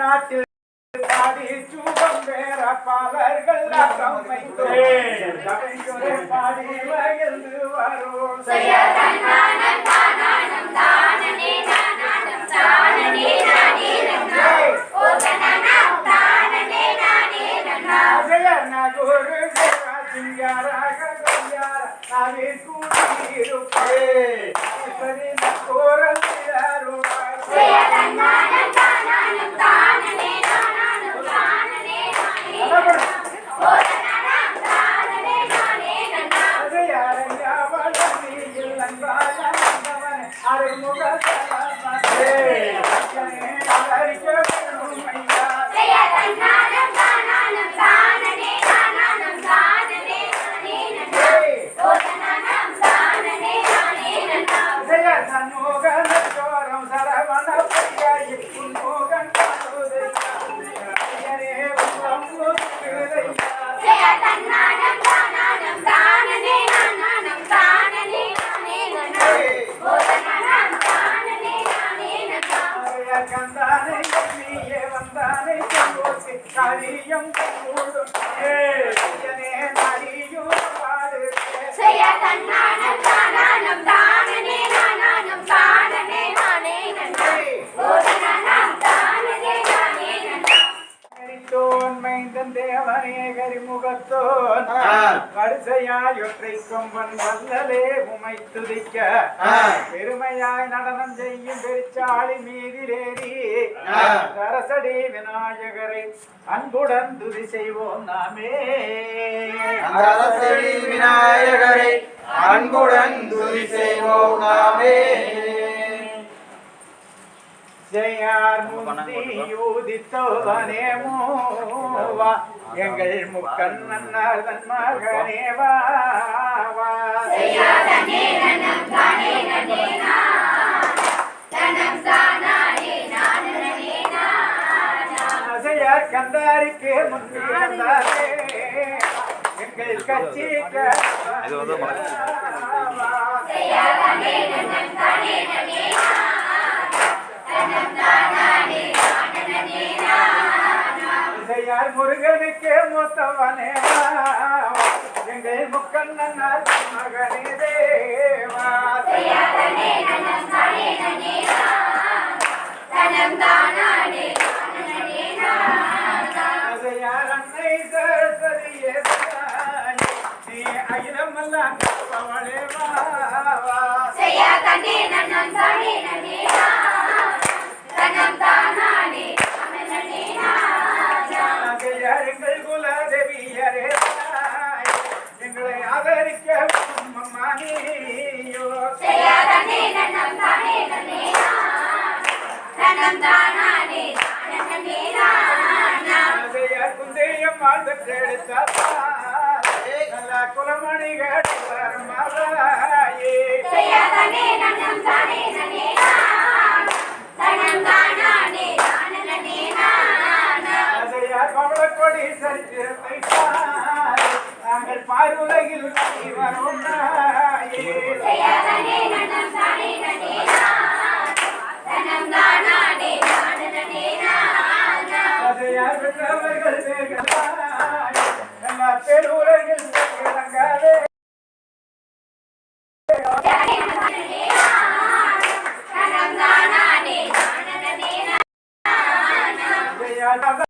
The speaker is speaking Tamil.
நாட்டில் பாடி சூகம் வேற பாலர்கள் பாடி மகிழ்ந்து வரும் அசையன குரு சிங்காராக சிங்கார நாவி கூடியிருப்பே கோரல் அருமுக செங்கோசி கரியம் கூடும் ஐயனே நரியும் தேவனே கரிமுகத்தோன் வரிசையாயொற்றை கொம்பன் வல்லலே உமை துதிக்க பெருமையாய் நடனம் செய்யும் பெருச்சாளி மீதிலேறி. சரசடி விநாயகரை அன்புடன் துதி செய்வோம் நாமே. அரசடி விநாயகரை அன்புடன் துதி செய்வோம் நாமே. ஜெயார் முந்தி யூதித்தோதனே மூவா எங்கள் முக்கன் நன்னாதன் மகனே வா வா. அசையார் கந்தாரிக்கு வந்தாரே எங்கள் கட்சிக்கு இசையார் முருகனுக்கே மூத்தவனே. எங்கள் முக்கண்ணனால் மகனே தேவா. அசையார் அன்னை சரஸ்வதியே நீ அகிலமெல்லாம் எங்களை ஆதரிக்க அம்மா நீயோ அசையார் குந்தையம் வாழ்ந்து எடுத்தார் நல்ல குலமணிகள் மதாயே அதையார் கமலக்கொடி சரித்திரத்தை பாரு. நாங்கள் பார்வுலகில் வரும் நாயே அதையார் பெற்றவர்கள் வேகலாய். எல்லா பெருவுலகில் விளங்காதே